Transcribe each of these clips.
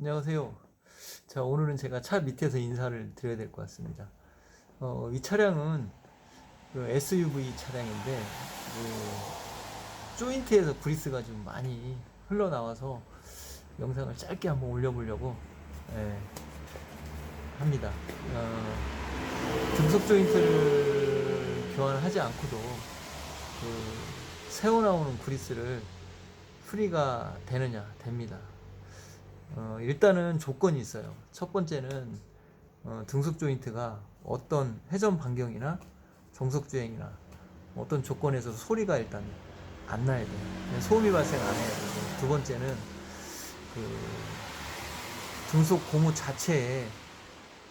안녕하세요. 자, 오늘은 제가 차 밑에서 인사를 드려야 될 것 같습니다. 어, 이 차량은 그 SUV 차량인데, 그 조인트에서 그리스가 좀 많이 흘러나와서 영상을 짧게 한번 올려보려고 예, 합니다. 어, 등속 조인트를 교환하지 않고도 그 새어 나오는 그리스를 프리가 되느냐 됩니다. 어, 일단은 조건이 있어요. 첫 번째는 어, 등속 조인트가 어떤 회전 반경이나 정속 주행이나 어떤 조건에서 소리가 일단 안 나야 돼요. 소음이 발생 안 해야 되고 두 번째는 그 등속 고무 자체에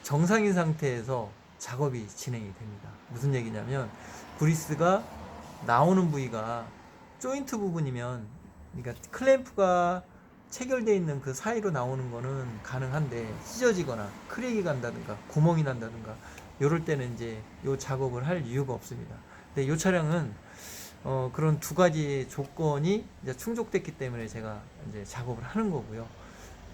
정상인 상태에서 작업이 진행이 됩니다. 무슨 얘기냐면 그리스가 나오는 부위가 조인트 부분이면 그러니까 클램프가 체결되어 있는 그 사이로 나오는 거는 가능한데 찢어지거나 크랙이 간다든가 구멍이 난다든가 이럴 때는 이제 요 작업을 할 이유가 없습니다. 근데 이 차량은 어 그런 두 가지 조건이 이제 충족됐기 때문에 제가 이제 작업을 하는 거고요.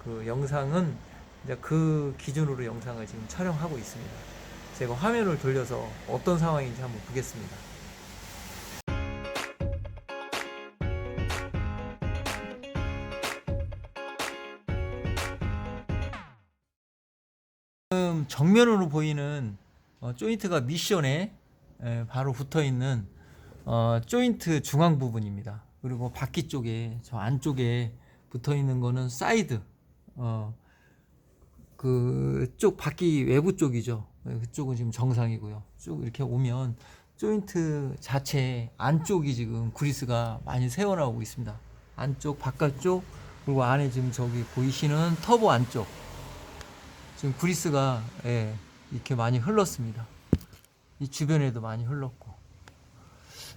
그 영상은 이제 그 기준으로 영상을 지금 촬영하고 있습니다. 제가 화면을 돌려서 어떤 상황인지 한번 보겠습니다. 지금 정면으로 보이는 어, 조인트가 미션에 에, 바로 붙어 있는 어, 조인트 중앙 부분입니다. 그리고 바퀴 쪽에 저 안쪽에 붙어 있는 거는 사이드 어, 그쪽 바퀴 외부 쪽이죠. 네, 그쪽은 지금 정상이고요. 쭉 이렇게 오면 조인트 자체 안쪽이 지금 그리스가 많이 새어 나오고 있습니다. 안쪽, 바깥쪽 그리고 안에 지금 저기 보이시는 터보 안쪽 지금 그리스가 예, 이렇게 많이 흘렀습니다. 이 주변에도 많이 흘렀고.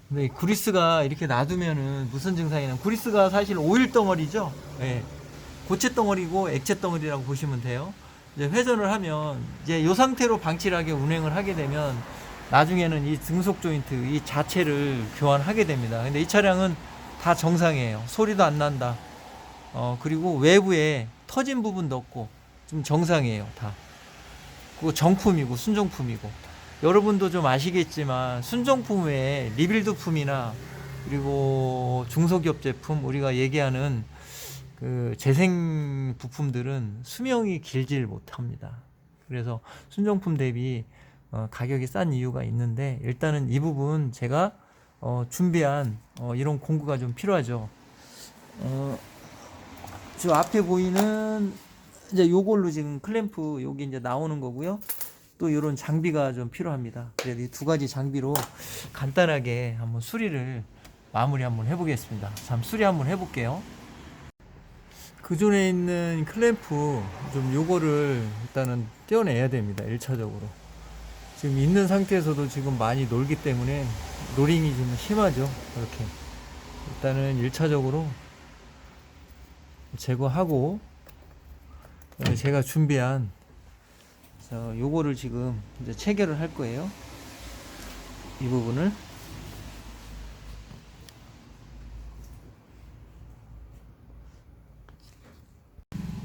근데 이 그리스가 이렇게 놔두면은 무슨 증상이 냐면 그리스가 사실 오일 덩어리죠. 예. 고체 덩어리고 액체 덩어리라고 보시면 돼요. 이제 회전을 하면 이제 이 상태로 방치하게 운행을 하게 되면 나중에는 이 등속 조인트 이 자체를 교환하게 됩니다. 근데 이 차량은 다 정상이에요. 소리도 안 난다. 어, 그리고 외부에 터진 부분도 없고 좀 정상이에요, 다. 그거 정품이고 순정품이고. 여러분도 좀 아시겠지만 순정품 외에 리빌드품이나 그리고 중소기업 제품 우리가 얘기하는 그 재생 부품들은 수명이 길질 못합니다. 그래서 순정품 대비 어, 가격이 싼 이유가 있는데 일단은 이 부분 제가 어, 준비한 어, 이런 공구가 좀 필요하죠. 어, 저 앞에 보이는 이제 요걸로 지금 클램프 여기 이제 나오는 거고요. 또 이런 장비가 좀 필요합니다. 그래서 이 두 가지 장비로 간단하게 한번 수리를 마무리 한번 해보겠습니다. 잠 수리 한번 해볼게요. 그 전에 있는 클램프 좀 요거를 일단은 떼어내야 됩니다. 1차적으로. 지금 있는 상태에서도 지금 많이 놀기 때문에 노링이 좀 심하죠. 이렇게. 일단은 1차적으로 제거하고 어, 제가 준비한 자, 요거를 지금 이제 체결을 할 거예요. 이 부분을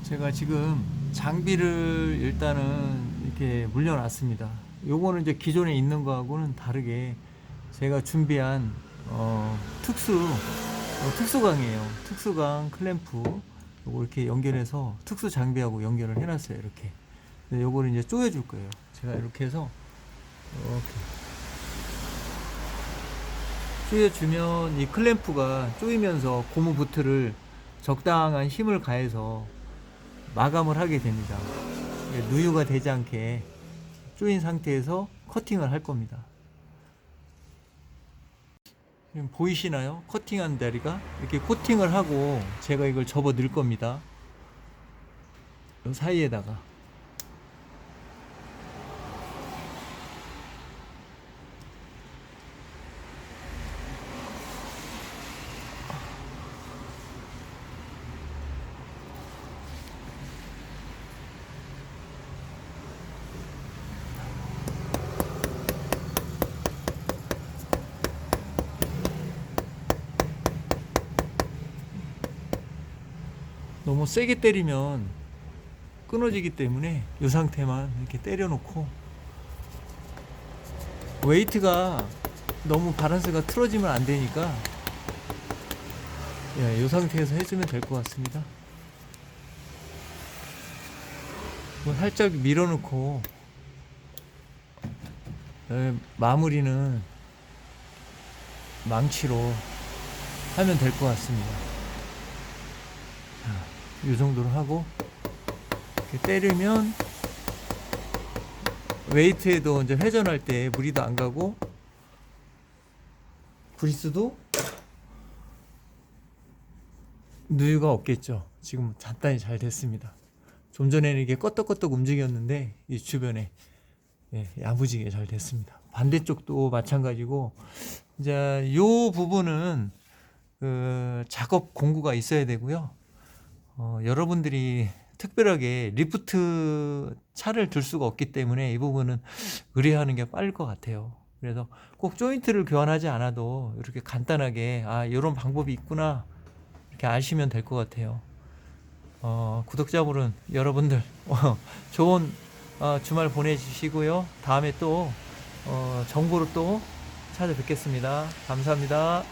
제가 지금 장비를 일단은 이렇게 물려놨습니다. 요거는 이제 기존에 있는 거하고는 다르게 제가 준비한 어, 특수 어, 특수강이에요. 특수강 클램프 요거 이렇게 연결해서 특수 장비하고 연결을 해놨어요. 이렇게. 근데 요거를 이제 조여줄 거예요. 제가 이렇게 해서 이렇게 조여주면 이 클램프가 조이면서 고무 부트를 적당한 힘을 가해서 마감을 하게 됩니다. 누유가 되지 않게 조인 상태에서 커팅을 할 겁니다. 보이시나요? 커팅한 다리가 이렇게 코팅을 하고 제가 이걸 접어 넣을 겁니다. 이 사이에다가 너무 세게 때리면 끊어지기 때문에 이 상태만 이렇게 때려놓고 웨이트가 너무 바란스가 틀어지면 안 되니까 예, 이 상태에서 해주면 될 것 같습니다. 뭐 살짝 밀어놓고 예, 마무리는 망치로 하면 될 것 같습니다. 자, 이 정도로 하고 때리면 웨이트에도 이제 회전할 때 무리도 안 가고 브리스도 누유가 없겠죠. 지금 간단히 잘 됐습니다. 좀 전에는 이게 껐덕껐덕 움직였는데 이 주변에 예, 야무지게 잘 됐습니다. 반대쪽도 마찬가지고 이제 요 부분은 그 작업 공구가 있어야 되고요. 어, 여러분들이 특별하게 리프트 차를 들 수가 없기 때문에 이 부분은 의뢰하는 게 빠를 것 같아요. 그래서 꼭 조인트를 교환하지 않아도 이렇게 간단하게 아 이런 방법이 있구나 이렇게 아시면 될 것 같아요. 어, 구독자분은 여러분들 어, 좋은 어, 주말 보내주시고요. 다음에 또 어, 정보로 또 찾아뵙겠습니다. 감사합니다.